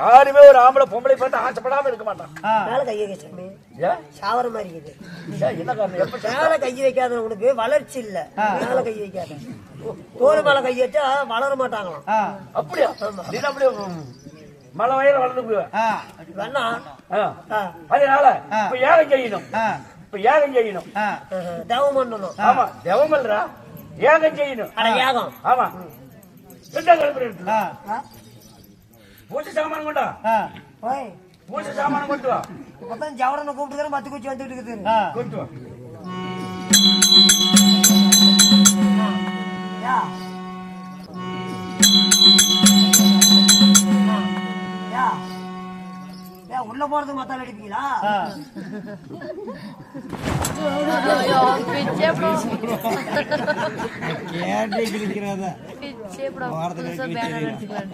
யாருமே ஒரு ஆம்பளை பொம்பளை பார்த்து ஆசைப்படாம இருக்க மாட்டான். மேல கையை சாவர மாதிரி இருக்குது. ஏன், என்ன காரணம்? எப்ப சா- மேல கை வைக்காதவனுக்கு வளர்ச்சி இல்ல. மேல கை வைக்காத. தோல் மேல கை வச்சா வளர மாட்டாங்களாம். அப்படியா? நீ அப்படியே ம், மலை வயல வளர்ந்து போய் ஆ. வேணா. ஆ, அதனால இப்ப யாகம் செய்யணும். இப்ப யாகம் செய்யணும். தவம் பண்ணணும். ஆமா தெவமல்ரா யாகம் செய்யணும். அட யாகம் ஆமா. பூஜை சாமான் கொண்டா ஆ. ஓய் பூஜை சாமான் கொண்டு வா இப்பதான் ஜவரனை கூப்பிட்டுக்கிறேன் பத்து குச்சி வந்துட்டு இருக்குது. கொண்டு வா யா. யா. யா, உள்ள போறது மத்தால் அடிப்பீங்களா கேட்டு கிழிக்கிறத. பிச்சே புடா புதுசா பேனர் எடுத்துக்கலாம்